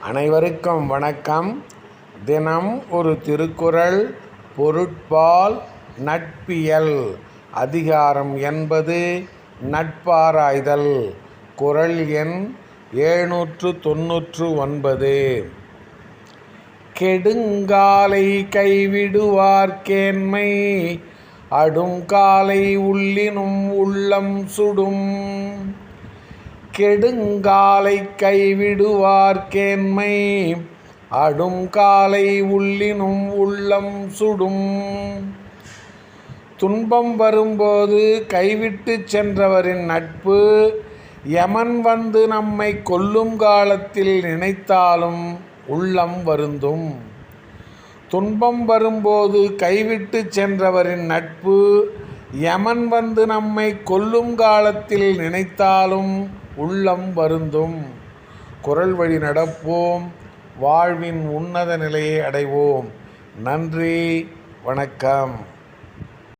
அனைவருக்கும் வணக்கம். தினம் ஒரு திருக்குறள் பொருட்பால் நட்பியல். அதிகாரம் என்பது நட்பாராய்தல். குறள் எண் எழுநூற்று தொன்னூற்று ஒன்பது கெடுங்காலை கைவிடுவார்க்கேண்மை அடுங்காலை உள்ளினும் உள்ளம் சுடும். கெடுங்காலை கைவிடுவார்க்கேண்மை அடுங்காலை உள்ளினும் உள்ளம் சுடும். துன்பம் வரும்போது கைவிட்டுச் சென்றவரின் நட்பு. யமன் வந்து நம்மை கொல்லும் காலத்தில் நினைத்தாலும் உள்ளம் வருந்தும். துன்பம் வரும்போது கைவிட்டுச் சென்றவரின் நட்பு. யமன் வந்து நம்மை கொல்லும் காலத்தில் நினைத்தாலும் உள்ளம் வருந்தும். குரல் வழி நடப்போம் வாழ்வின் உன்னத நிலையை அடைவோம். நன்றி வணக்கம்.